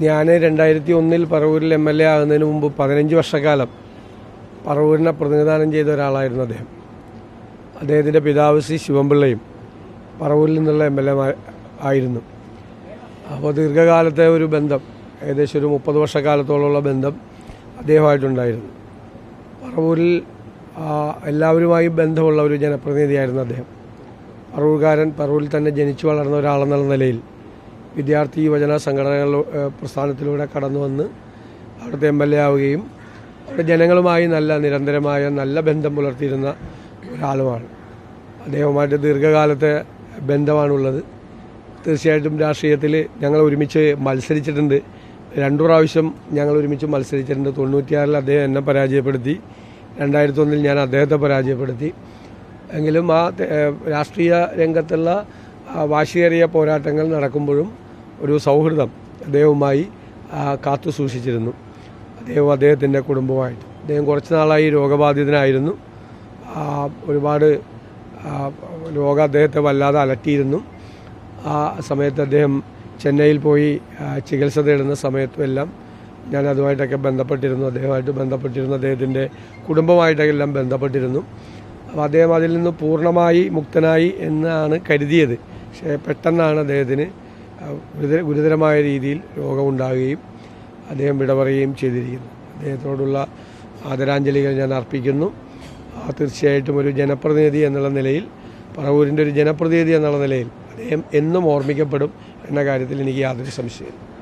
ഞാൻ രണ്ടായിരത്തി ഒന്നിൽ പറവൂരിൽ എം എൽ എ ആകുന്നതിന് മുമ്പ് പതിനഞ്ച് വർഷക്കാലം പറവൂരിനെ പ്രതിനിധാനം ചെയ്ത ഒരാളായിരുന്നു അദ്ദേഹം. അദ്ദേഹത്തിന്റെ പിതാവ് സി ശിവൻപിള്ളയും പറവൂരിൽ നിന്നുള്ള എം എൽ എ ആയിരുന്നു. അപ്പോൾ ദീർഘകാലത്തെ ഒരു ബന്ധം ഏകദേശം ഒരു മുപ്പത് വർഷക്കാലത്തോളമുള്ള ബന്ധം അദ്ദേഹമായിട്ടുണ്ടായിരുന്നു. പറവൂരിൽ എല്ലാവരുമായും ബന്ധമുള്ള ഒരു ജനപ്രതിനിധിയായിരുന്നു അദ്ദേഹം. പറവൂർക്കാരൻ പറവൂരിൽ തന്നെ ജനിച്ചു വളർന്ന ഒരാളെന്നുള്ള നിലയിൽ വിദ്യാർത്ഥി യുവജന സംഘടനകൾ പ്രസ്ഥാനത്തിലൂടെ കടന്നു വന്ന് അവിടുത്തെ എം എൽ എ ആവുകയും അവിടെ ജനങ്ങളുമായി നല്ല നിരന്തരമായ നല്ല ബന്ധം പുലർത്തിയിരുന്ന ഒരാളുമാണ്. അദ്ദേഹവുമായിട്ട് ദീർഘകാലത്തെ ബന്ധമാണുള്ളത്. തീർച്ചയായിട്ടും രാഷ്ട്രീയത്തിൽ ഞങ്ങൾ ഒരുമിച്ച് മത്സരിച്ചിട്ടുണ്ട്. രണ്ടു പ്രാവശ്യം ഞങ്ങൾ ഒരുമിച്ച് മത്സരിച്ചിട്ടുണ്ട്. തൊണ്ണൂറ്റിയാറിൽ അദ്ദേഹം എന്നെ പരാജയപ്പെടുത്തി. രണ്ടായിരത്തി ഒന്നിൽ ഞാൻ അദ്ദേഹത്തെ പരാജയപ്പെടുത്തി. എങ്കിലും ആ രാഷ്ട്രീയ രംഗത്തുള്ള വാശിയേറിയ പോരാട്ടങ്ങൾ നടക്കുമ്പോഴും ഒരു സൗഹൃദം അദ്ദേഹവുമായി കാത്തു സൂക്ഷിച്ചിരുന്നു. അദ്ദേഹവും അദ്ദേഹത്തിന്റെ കുടുംബവുമായിട്ട്. അദ്ദേഹം കുറച്ച് നാളായി രോഗബാധിതനായിരുന്നു. ഒരുപാട് രോഗ അദ്ദേഹത്തെ വല്ലാതെ അലട്ടിയിരുന്നു. ആ സമയത്ത് അദ്ദേഹം ചെന്നൈയിൽ പോയി ചികിത്സ തേടുന്ന സമയത്തും എല്ലാം ഞാൻ അതുമായിട്ടൊക്കെ ബന്ധപ്പെട്ടിരുന്നു. അദ്ദേഹമായിട്ട് ബന്ധപ്പെട്ടിരുന്നു. അദ്ദേഹത്തിന്റെ കുടുംബമായിട്ടൊക്കെ എല്ലാം ബന്ധപ്പെട്ടിരുന്നു. അപ്പോൾ അദ്ദേഹം അതിൽ നിന്ന് പൂർണമായി മുക്തനായി എന്നാണ് കരുതിയത്. പക്ഷേ പെട്ടെന്നാണ് അദ്ദേഹത്തിന് ഗുരുതരമായ രീതിയിൽ രോഗമുണ്ടാകുകയും അദ്ദേഹം വിട പറയുകയും ചെയ്തിരിക്കുന്നു. അദ്ദേഹത്തോടുള്ള ആദരാഞ്ജലികൾ ഞാൻ അർപ്പിക്കുന്നു. ആ, തീർച്ചയായിട്ടും ഒരു ജനപ്രതിനിധി എന്നുള്ള നിലയിൽ പറവൂരിന്റെ ഒരു ജനപ്രതിനിധി എന്നുള്ള നിലയിൽ അദ്ദേഹം എന്നും ഓർമ്മിക്കപ്പെടും എന്ന കാര്യത്തിൽ എനിക്ക് യാതൊരു സംശയമില്ല